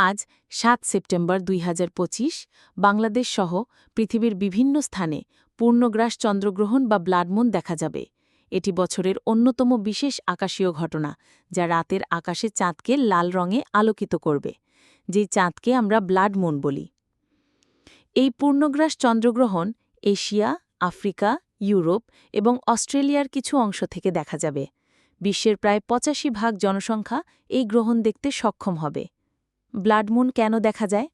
আজ সাত সেপ্টেম্বর দুই হাজার পঁচিশ, বাংলাদেশ সহ পৃথিবীর বিভিন্ন স্থানে পূর্ণগ্রাস চন্দ্রগ্রহণ বা ব্লাডমুন দেখা যাবে। এটি বছরের অন্যতম বিশেষ আকাশীয় ঘটনা, যা রাতের আকাশে চাঁদকে লাল রঙে আলোকিত করবে যেই চাঁদকে আমরা ব্লাড মুন বলি। এই পূর্ণগ্রাস চন্দ্রগ্রহণ এশিয়া, আফ্রিকা, ইউরোপ এবং অস্ট্রেলিয়ার কিছু অংশ থেকে দেখা যাবে। বিশ্বের প্রায় পঁচাশি ভাগ জনসংখ্যা এই গ্রহণ দেখতে সক্ষম হবে। ব্লাডমুন কেন দেখা যায়?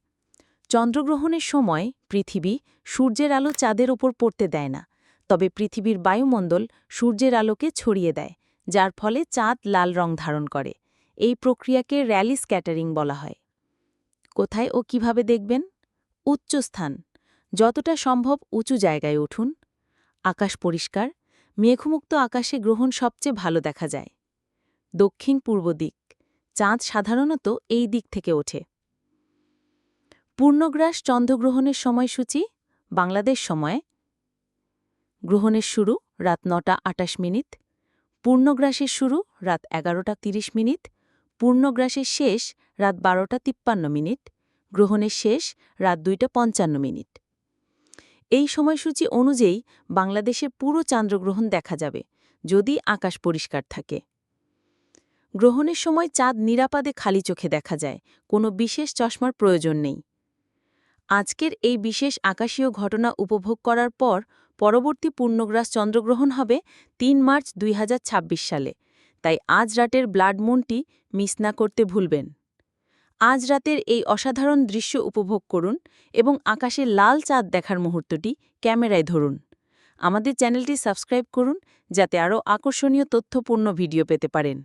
চন্দ্রগ্রহণের সময় পৃথিবী সূর্যের আলো চাঁদের ওপর পড়তে দেয় না, তবে পৃথিবীর বায়ুমণ্ডল সূর্যের আলোকে ছড়িয়ে দেয়, যার ফলে চাঁদ লাল রং ধারণ করে। এই প্রক্রিয়াকে র্যালি স্ক্যাটারিং বলা হয়। কোথায় ও কীভাবে দেখবেন? উচ্চস্থান যতটা সম্ভব উঁচু জায়গায় উঠুন। আকাশ পরিষ্কার। মেঘমুক্ত আকাশে গ্রহণ সবচেয়ে ভালো দেখা যায়। দক্ষিণ পূর্ব দিক। চাঁদ সাধারণত এই দিক থেকে ওঠে। পূর্ণগ্রাস চন্দ্রগ্রহণের সময়সূচি, বাংলাদেশ সময়। গ্রহণের শুরু রাত নটা আটাশ মিনিট, পূর্ণগ্রাসের শুরু রাত এগারোটা তিরিশ মিনিট, পূর্ণগ্রাসের শেষ রাত বারোটা তিপ্পান্ন মিনিট, গ্রহণের শেষ রাত দুইটা পঞ্চান্ন মিনিট। এই সময়সূচি অনুযায়ী বাংলাদেশের পুরো চান্দ্রগ্রহণ দেখা যাবে, যদি আকাশ পরিষ্কার থাকে। গ্রহণের সময় চাঁদ নিরাপদে খালি চোখে দেখা যায়, কোনো বিশেষ চশমার প্রয়োজন নেই। আজকের এই বিশেষ আকাশীয় ঘটনা উপভোগ করার পর পরবর্তী পূর্ণগ্রাস চন্দ্রগ্রহণ হবে তিন মার্চ দুই হাজার ছাব্বিশ সালে, তাই আজ রাতের ব্লাড মুনটি মিস না করতে ভুলবেন। আজ রাতের এই অসাধারণ দৃশ্য উপভোগ করুন এবং আকাশে লাল চাঁদ দেখার মুহূর্তটি ক্যামেরায় ধরুন। আমাদের চ্যানেলটি সাবস্ক্রাইব করুন, যাতে আরও আকর্ষণীয় তথ্যপূর্ণ ভিডিও পেতে পারেন।